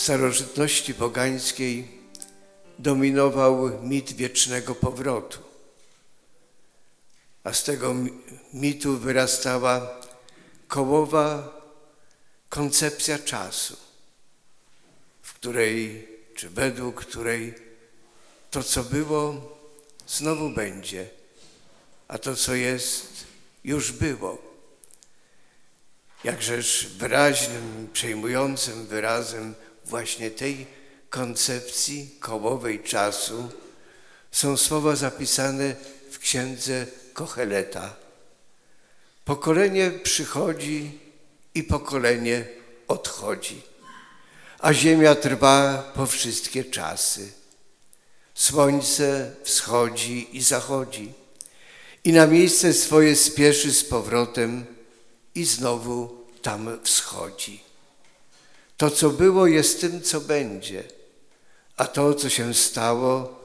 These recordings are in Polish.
starożytności pogańskiej dominował mit wiecznego powrotu, a z tego mitu wyrastała kołowa koncepcja czasu, w której, czy według której to, co było, znowu będzie, a to, co jest, już było. Jakżeż wyraźnym, przejmującym wyrazem właśnie tej koncepcji kołowej czasu są słowa zapisane w księdze Kocheleta. Pokolenie przychodzi i pokolenie odchodzi, a ziemia trwa po wszystkie czasy. Słońce wschodzi i zachodzi i na miejsce swoje spieszy z powrotem i znowu tam wschodzi. To, co było, jest tym, co będzie, a to, co się stało,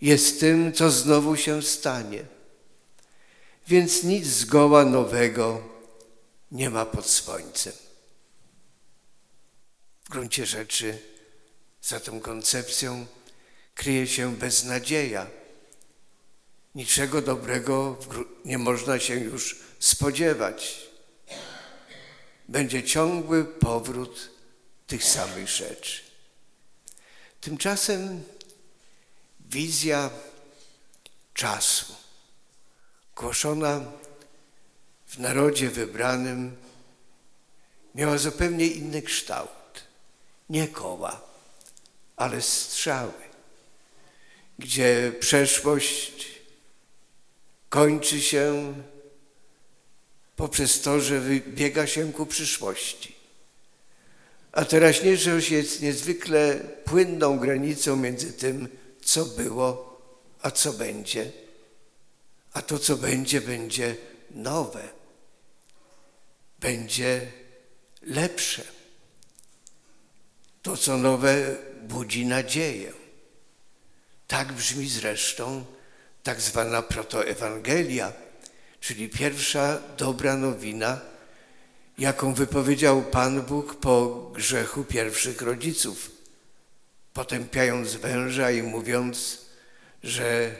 jest tym, co znowu się stanie. Więc nic zgoła nowego nie ma pod słońcem. W gruncie rzeczy za tą koncepcją kryje się beznadzieja. Niczego dobrego nie można się już spodziewać. Będzie ciągły powrót tych samych rzeczy. Tymczasem wizja czasu, głoszona w narodzie wybranym, miała zupełnie inny kształt. Nie koła, ale strzały, gdzie przeszłość kończy się poprzez to, że wybiega się ku przyszłości. A teraźniejszość jest niezwykle płynną granicą między tym, co było, a co będzie. A to, co będzie, będzie nowe, będzie lepsze. To, co nowe, budzi nadzieję. Tak brzmi zresztą tak zwana protoewangelia, czyli pierwsza dobra nowina jaką wypowiedział Pan Bóg po grzechu pierwszych rodziców, potępiając węża i mówiąc, że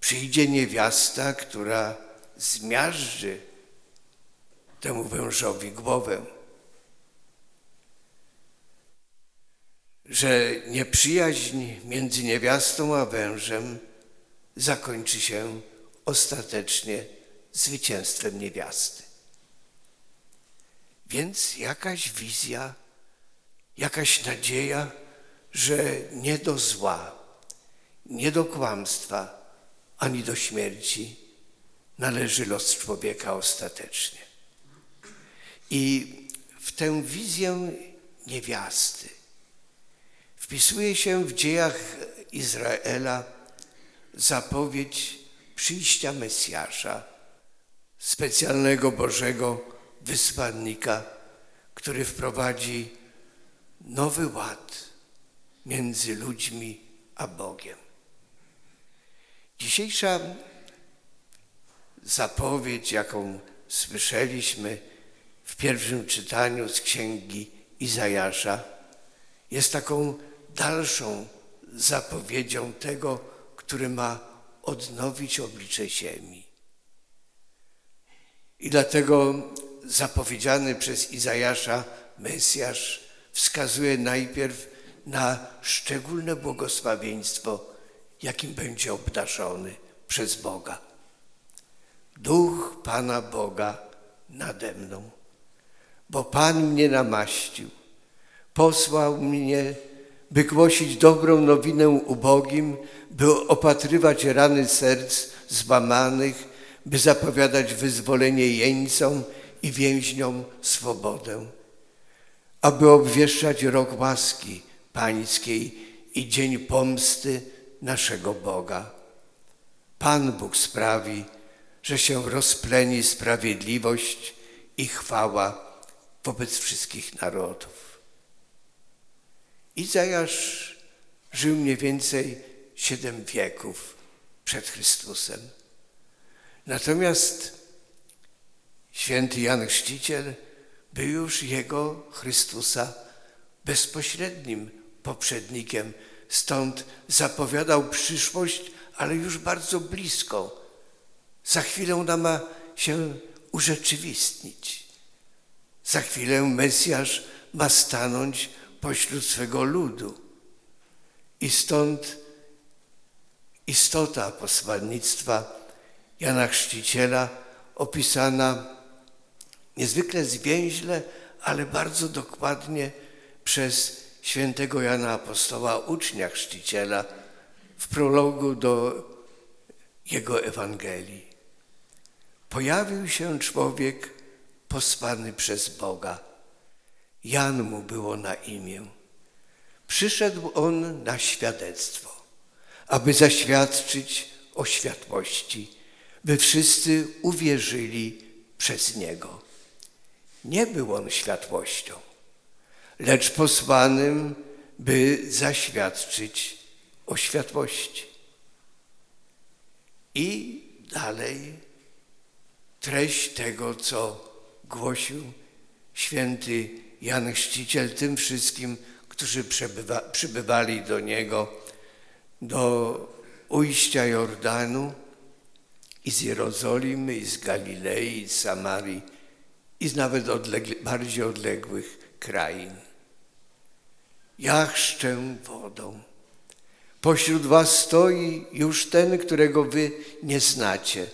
przyjdzie niewiasta, która zmiażdży temu wężowi głowę. Że nieprzyjaźń między niewiastą a wężem zakończy się ostatecznie zwycięstwem niewiasty. Więc jakaś wizja, jakaś nadzieja, że nie do zła, nie do kłamstwa, ani do śmierci należy los człowieka ostatecznie. I w tę wizję niewiasty wpisuje się w dziejach Izraela zapowiedź przyjścia Mesjasza, specjalnego Bożego wysłannika, który wprowadzi nowy ład między ludźmi a Bogiem. Dzisiejsza zapowiedź, jaką słyszeliśmy w pierwszym czytaniu z księgi Izajasza, jest taką dalszą zapowiedzią tego, który ma odnowić oblicze ziemi. I dlatego zapowiedziany przez Izajasza Mesjasz wskazuje najpierw na szczególne błogosławieństwo, jakim będzie obdarzony przez Boga. Duch Pana Boga nade mną, bo Pan mnie namaścił, posłał mnie, by głosić dobrą nowinę ubogim, by opatrywać rany serc złamanych, by zapowiadać wyzwolenie jeńcom i więźniom swobodę, aby obwieszczać rok łaski Pańskiej i dzień pomsty naszego Boga. Pan Bóg sprawi, że się rozpleni sprawiedliwość i chwała wobec wszystkich narodów. Izajasz żył mniej więcej siedem wieków przed Chrystusem. Natomiast Święty Jan Chrzciciel był już Jego Chrystusa bezpośrednim poprzednikiem. Stąd zapowiadał przyszłość, ale już bardzo blisko. Za chwilę ona ma się urzeczywistnić. Za chwilę Mesjasz ma stanąć pośród swego ludu. I stąd istota posłannictwa Jana Chrzciciela opisana niezwykle zwięźle, ale bardzo dokładnie przez świętego Jana Apostoła, ucznia chrzciciela, w prologu do jego Ewangelii. Pojawił się człowiek posłany przez Boga. Jan mu było na imię. Przyszedł on na świadectwo, aby zaświadczyć o światłości, by wszyscy uwierzyli przez niego. Nie był on światłością, lecz posłanym, by zaświadczyć o światłości. I dalej treść tego, co głosił święty Jan Chrzciciel tym wszystkim, którzy przebywa, przybywali do niego, do ujścia Jordanu i z Jerozolimy, i z Galilei, i z Samarii, i z nawet odlegli, bardziej odległych krain. Ja chrzczę wodą. Pośród was stoi już ten, którego wy nie znacie,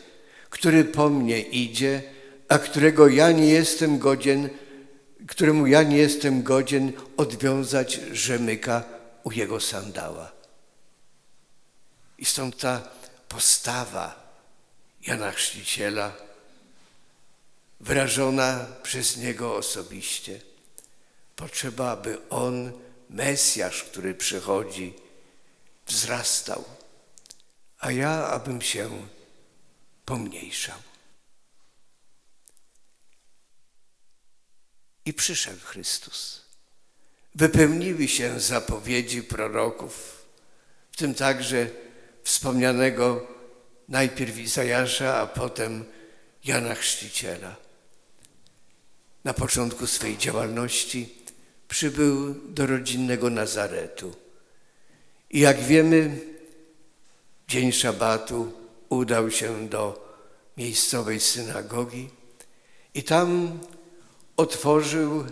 który po mnie idzie, a którego ja nie jestem godzien, któremu ja nie jestem godzien odwiązać rzemyka u jego sandała. I stąd ta postawa Jana Chrzciciela, wyrażona przez niego osobiście. Potrzeba, aby on, Mesjasz, który przychodzi, wzrastał, a ja, abym się pomniejszał. I przyszedł Chrystus. Wypełniły się zapowiedzi proroków, w tym także wspomnianego najpierw Izajasza, a potem Jana Chrzciciela. Na początku swej działalności przybył do rodzinnego Nazaretu. I jak wiemy, dzień szabatu udał się do miejscowej synagogi i tam otworzył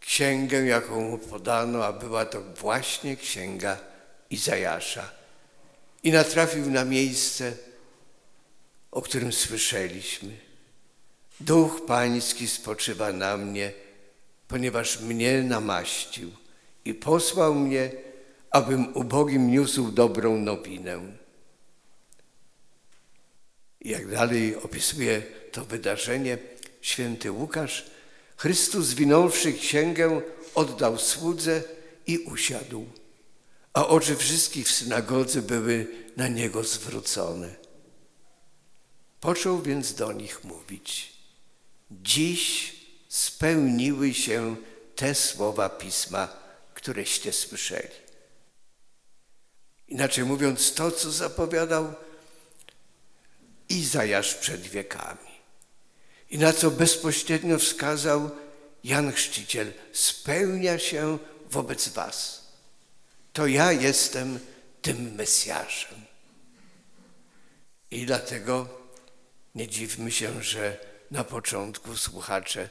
księgę, jaką mu podano, a była to właśnie księga Izajasza. I natrafił na miejsce, o którym słyszeliśmy. Duch Pański spoczywa na mnie, ponieważ mnie namaścił i posłał mnie, abym ubogim niósł dobrą nowinę. Jak dalej opisuje to wydarzenie święty Łukasz, Chrystus zwinąwszy księgę oddał słudze i usiadł, a oczy wszystkich w synagodze były na niego zwrócone. Począł więc do nich mówić: Dziś spełniły się te słowa pisma, któreście słyszeli. Inaczej mówiąc, to, co zapowiadał Izajasz przed wiekami i na co bezpośrednio wskazał Jan Chrzciciel, spełnia się wobec Was. To ja jestem tym Mesjaszem. I dlatego nie dziwmy się, że na początku słuchacze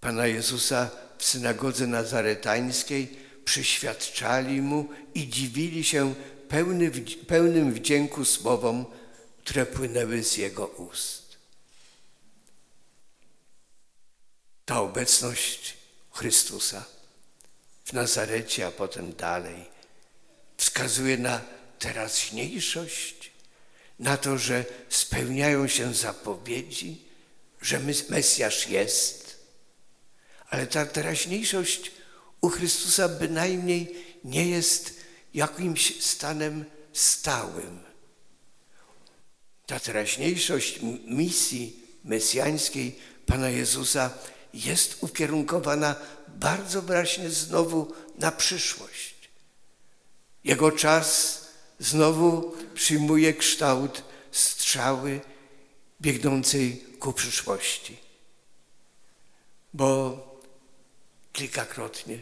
Pana Jezusa w synagodze nazaretańskiej przyświadczali Mu i dziwili się pełny, pełnym wdzięku słowom, które płynęły z Jego ust. Ta obecność Chrystusa w Nazarecie, a potem dalej, wskazuje na teraźniejszość, na to, że spełniają się zapowiedzi, że Mesjasz jest, ale ta teraźniejszość u Chrystusa bynajmniej nie jest jakimś stanem stałym. Ta teraźniejszość misji mesjańskiej Pana Jezusa jest ukierunkowana bardzo wyraźnie znowu na przyszłość. Jego czas znowu przyjmuje kształt strzały biegnącej ku przyszłości. bo kilkakrotnie,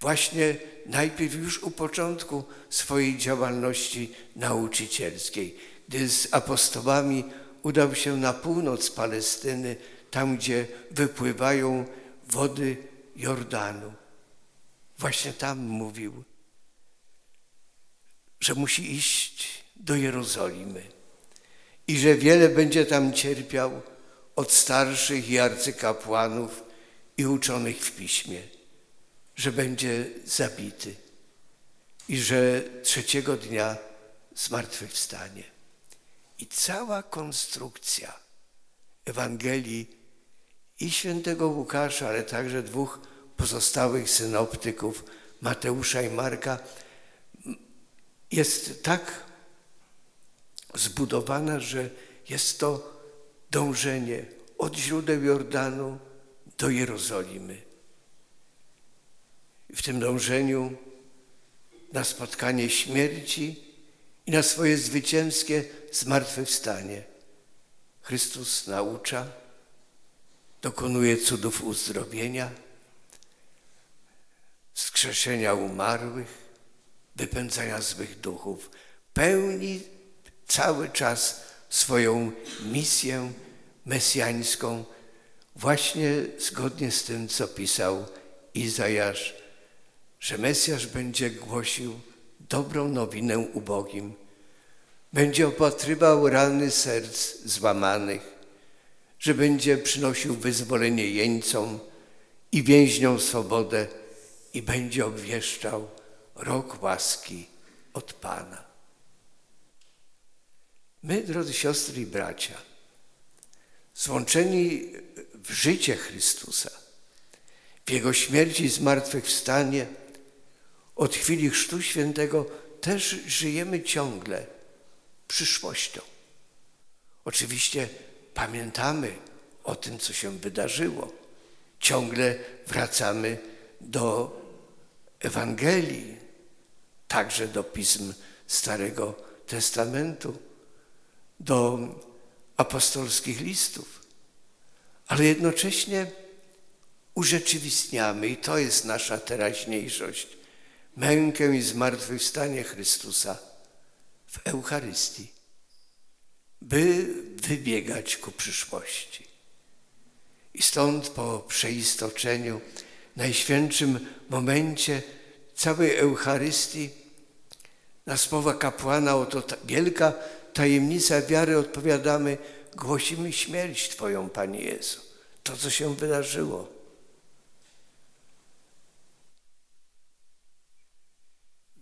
właśnie najpierw już u początku swojej działalności nauczycielskiej, gdy z apostołami udał się na północ Palestyny, tam gdzie wypływają wody Jordanu. Właśnie tam mówił, że musi iść do Jerozolimy i że wiele będzie tam cierpiał od starszych i arcykapłanów i uczonych w piśmie, że będzie zabity i że trzeciego dnia zmartwychwstanie. I cała konstrukcja Ewangelii i świętego Łukasza, ale także dwóch pozostałych synoptyków, Mateusza i Marka, jest tak zbudowana, że jest to dążenie od źródeł Jordanu do Jerozolimy. W tym dążeniu na spotkanie śmierci i na swoje zwycięskie zmartwychwstanie. Chrystus naucza, dokonuje cudów uzdrowienia, wskrzeszenia umarłych, wypędzania złych duchów. Pełni cały czas swoją misję mesjańską, właśnie zgodnie z tym, co pisał Izajasz, że Mesjasz będzie głosił dobrą nowinę ubogim, będzie opatrywał rany serc złamanych, że będzie przynosił wyzwolenie jeńcom i więźniom swobodę i będzie obwieszczał rok łaski od Pana. My, drodzy siostry i bracia, złączeni w życie Chrystusa, w Jego śmierci i zmartwychwstanie, od chwili Chrztu Świętego też żyjemy ciągle przyszłością. Oczywiście pamiętamy o tym, co się wydarzyło. Ciągle wracamy do Ewangelii, także do pism Starego Testamentu, do apostolskich listów, ale jednocześnie urzeczywistniamy, i to jest nasza teraźniejszość, mękę i zmartwychwstanie Chrystusa w Eucharystii, by wybiegać ku przyszłości. I stąd po przeistoczeniu, najświętszym momencie całej Eucharystii, na słowa kapłana, oto ta wielka tajemnica wiary odpowiadamy, głosimy śmierć Twoją, Panie Jezu. To, co się wydarzyło.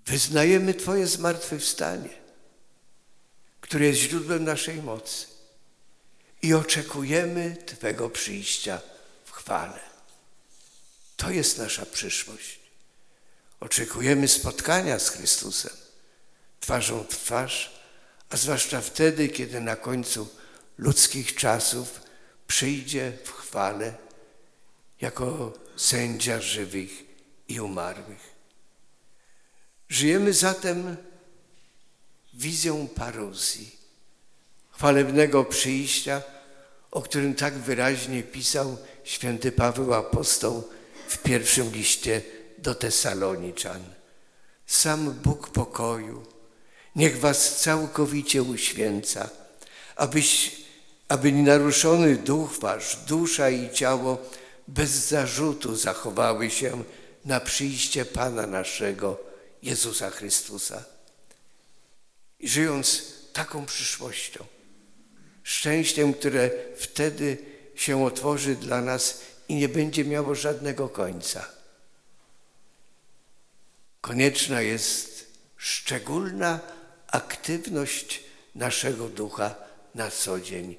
Wyznajemy Twoje zmartwychwstanie, które jest źródłem naszej mocy i oczekujemy Twego przyjścia w chwale. To jest nasza przyszłość. Oczekujemy spotkania z Chrystusem twarzą w twarz, a zwłaszcza wtedy, kiedy na końcu ludzkich czasów przyjdzie w chwale jako sędzia żywych i umarłych. Żyjemy zatem wizją paruzji, chwalebnego przyjścia, o którym tak wyraźnie pisał święty Paweł Apostoł w pierwszym liście do Tesaloniczan. Sam Bóg pokoju niech was całkowicie uświęca, abyś, aby naruszony duch wasz, dusza i ciało bez zarzutu zachowały się na przyjście Pana naszego, Jezusa Chrystusa. I żyjąc taką przyszłością, szczęściem, które wtedy się otworzy dla nas i nie będzie miało żadnego końca. Konieczna jest szczególna aktywność naszego ducha na co dzień,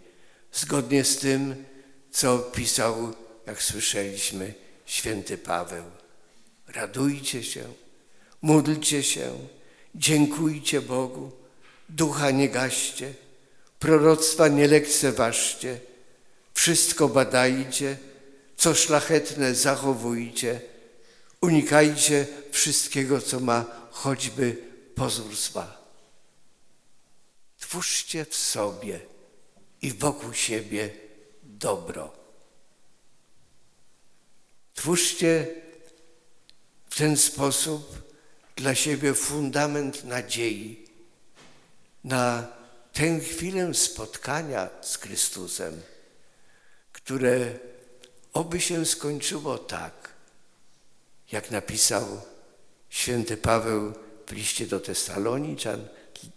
zgodnie z tym, co pisał, jak słyszeliśmy, święty Paweł. Radujcie się, módlcie się, dziękujcie Bogu, ducha nie gaście, proroctwa nie lekceważcie, wszystko badajcie, co szlachetne zachowujcie, unikajcie wszystkiego, co ma choćby pozór zła. Twórzcie w sobie i wokół siebie dobro. Twórzcie w ten sposób dla siebie fundament nadziei na tę chwilę spotkania z Chrystusem, które oby się skończyło tak, jak napisał święty Paweł w liście do Tesaloniczan,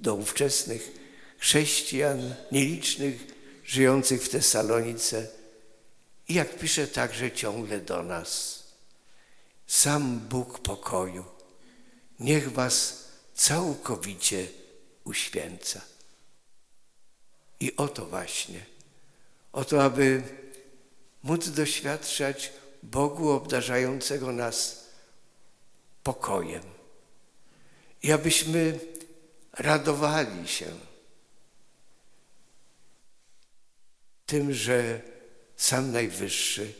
do ówczesnych chrześcijan nielicznych żyjących w Tesalonice i jak pisze także ciągle do nas. Sam Bóg pokoju niech was całkowicie uświęca. I o to właśnie, o to, aby móc doświadczać Bogu obdarzającego nas pokojem. I abyśmy radowali się tym, że sam Najwyższy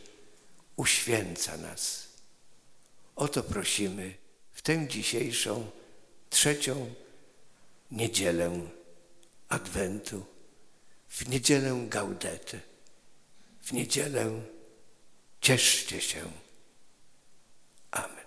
uświęca nas. O to prosimy w tę dzisiejszą, trzecią niedzielę Adwentu, w niedzielę Gaudety, w niedzielę cieszcie się. Amen.